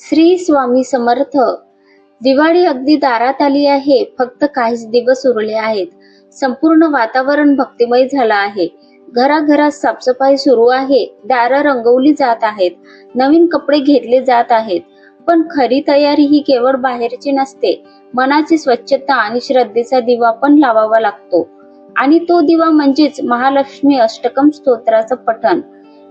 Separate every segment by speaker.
Speaker 1: श्री स्वामी समर्थ. दिवाळी अगदी दारात आली आहे. फक्त काहीच दिवस उरले आहेत. संपूर्ण वातावरण भक्तिमय झालं आहे. घराघरात साफसफाई सुरू आहे. दारं रंगवली जात आहेत. नवीन कपडे घेतले जात आहेत. पण खरी तयारी ही केवळ बाहेरची नसते. मनाची स्वच्छता आणि श्रद्धेचा दिवा पण लावावा लागतो. आणि तो दिवा म्हणजेच महालक्ष्मी अष्टकम स्तोत्राचं पठण.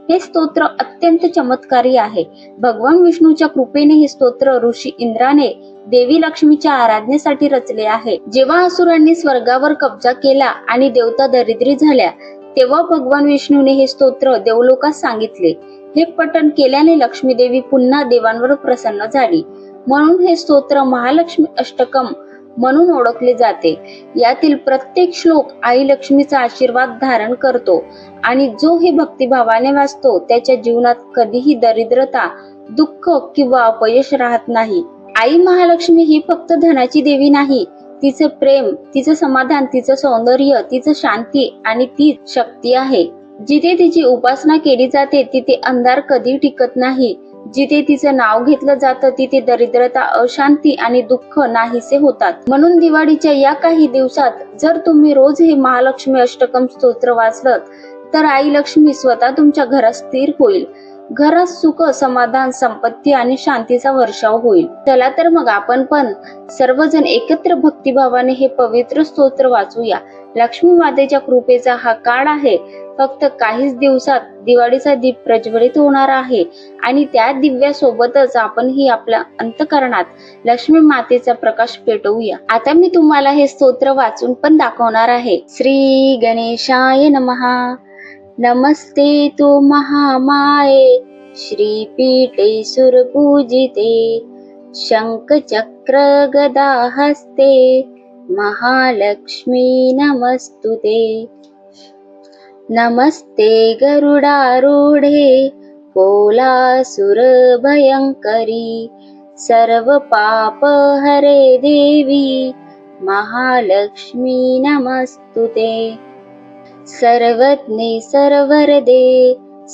Speaker 1: हे स्तोत्र अत्यंत चमत्कारी आहे. भगवान विष्णूच्या कृपेने हे स्तोत्र ऋषी इंद्राने देवी लक्ष्मीच्या आराधनेसाठी रचले आहे. जेव्हा असुरांनी स्वर्गावर कब्जा केला आणि देवता दरिद्री झाल्या तेव्हा भगवान विष्णूने हे स्तोत्र देवलोकास सांगितले. हे पठण केल्याने लक्ष्मी देवी पुन्हा देवांवर प्रसन्न झाली. म्हणून हे स्तोत्र महालक्ष्मी अष्टकम म्हणून ओळखले जाते. यातील प्रत्येक श्लोक आई लक्ष्मीचा आशीर्वाद धारण करतो आणि जो हे भक्तिभावाने वाचतो त्याच्या जीवनात कधीही दरिद्रता दुःख किंवा अपयश राहत नाही. आई महालक्ष्मी ही फक्त धनाची देवी नाही तिचं प्रेम तिचं समाधान तिचं सौंदर्य तिचं शांती आणि ती शक्ती आहे. जिथे तिची उपासना केली जाते तिथे अंधार कधी टिकत नाही. जिथे तिचं नाव घेतलं जातं तिथे दरिद्रता अशांती आणि दुःख नाहीसे होतात. म्हणून दिवाळीच्या या काही दिवसात जर तुम्ही रोज हे महालक्ष्मी अष्टकम स्तोत्र वाचलं तर आई लक्ष्मी स्वतः तुमच्या घरात स्थिर होईल. घरात सुख समाधान संपत्ती आणि शांतीचा वर्षाव होईल. चला तर मग आपण पण सर्वजण एकत्र भक्तिभावाने हे पवित्र स्तोत्र वाचूया. लक्ष्मी मातेच्या कृपेचा हा काळ आहे. फक्त काहीच दिवसात दिवाळीचा दीप प्रज्वलित होणार आहे. आणि त्या दिव्यासोबतच आपण ही आपल्या अंतकरणात लक्ष्मी मातेचा प्रकाश पेटवूया. आता मी तुम्हाला हे स्तोत्र वाचून पण दाखवणार आहे. श्री गणेशाय नमहा. नमस्ते तु महामाये श्रीपीठे सुरपूजिते शङ्खचक्रगदाहस्ते महालक्ष्मी नमस्तु ते नमस्ते गरुडारूढे कोलासुरभयङ्करी सर्वपापहरे देवी महालक्ष्मी नमस्तु ते सर्वज्ञे सर्वरदे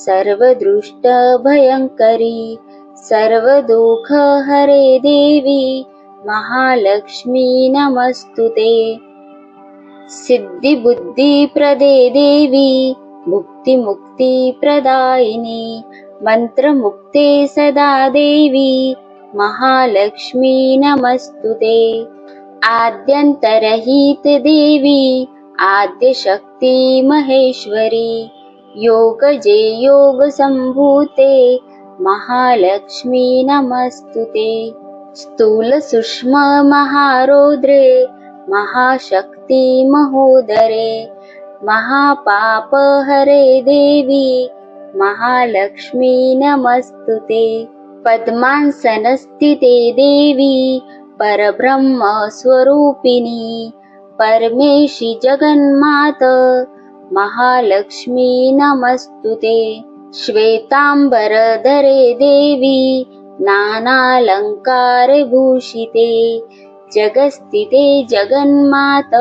Speaker 1: सर्वदृष्टभयङ्करी सर्वदुःखहरे देवी महालक्ष्मी नमस्तुते सिद्धिबुद्धिप्रदे देवी मुक्तिमुक्तिप्रदायिनी मन्त्रमुक्ते सदा देवी महालक्ष्मी नमस्तुते आद्यन्तरहित देवी आद्यशक्ती ी महेश्वरी। योगजे योगसम्भूते महालक्ष्मी नमस्तु ते स्थूलसुष्म महाशक्ति महोदरे। महापापहरे देवी। महालक्ष्मी नमस्तु ते पद्मांसनस्थिते देवी। परब्रह्मस्वरूपिणी परमेशी जगन्मात। महालक्ष्मी नमस्तुते। श्वेताम्बरधरे देवी नानालङ्कारभूषिते जगस्थिते जगन्मात।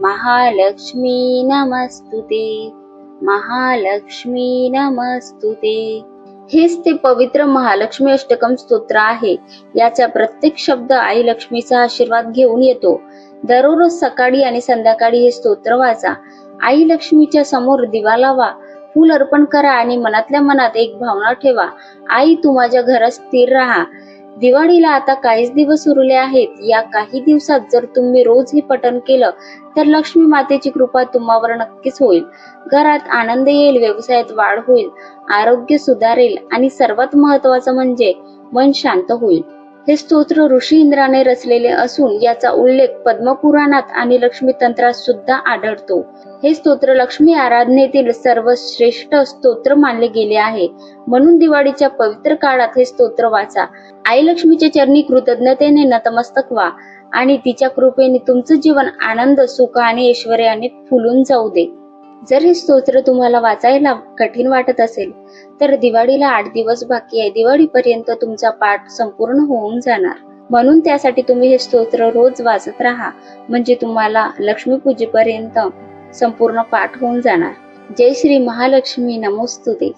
Speaker 1: महालक्ष्मी नमस्तुते। महालक्ष्मी नमस्तुते। हेच ते पवित्र महालक्ष्मी अष्टकम स्तोत्र आहे. याचा प्रत्येक शब्द आई लक्ष्मीचा आशीर्वाद घेऊन येतो. दररोज सकाळी आणि संध्याकाळी हे स्तोत्र वाचा. आई लक्ष्मीच्या समोर दिवा लावा. फूल अर्पण करा आणि मनातल्या मनात एक भावना ठेवा. आई तू माझ्या घरात स्थिर राहा. दिवाळीला आता काहीच दिवस उरले आहेत. या काही दिवसात जर तुम्ही रोज हे पठण केलं तर लक्ष्मी मातेची कृपा तुम्हावर नक्कीच होईल. घरात आनंद येईल व्यवसायात वाढ होईल आरोग्य सुधारेल आणि सर्वात महत्वाचं म्हणजे मन शांत होईल. हे स्तोत्र ऋषी इंद्राने रचलेले असून याचा उल्लेख पद्मपुराणात आणि लक्ष्मी तंत्रात सुद्धा आढळतो. हे स्तोत्र लक्ष्मी आराधनेतील सर्वश्रेष्ठ स्तोत्र मानले गेले आहे. म्हणून दिवाळीच्या पवित्र काळात हे स्तोत्र वाचा. आई लक्ष्मीच्या चरणी कृतज्ञतेने नतमस्तक व्हा आणि तिच्या कृपेने तुमचं जीवन आनंद सुख आणि ऐश्वर्याने फुलून जाऊ दे. जर हे स्तोत्र तुम्हाला वाचायला कठीण वाटत असेल तर दिवाळीला आठ दिवस बाकी आहे. दिवाळीपर्यंत तुमचा पाठ संपूर्ण होऊन जाणार. म्हणून त्यासाठी तुम्ही हे स्तोत्र रोज वाचत राहा. म्हणजे तुम्हाला लक्ष्मीपूजेपर्यंत संपूर्ण पाठ होऊन जाणार. जय श्री महालक्ष्मी. नमोस्तुते.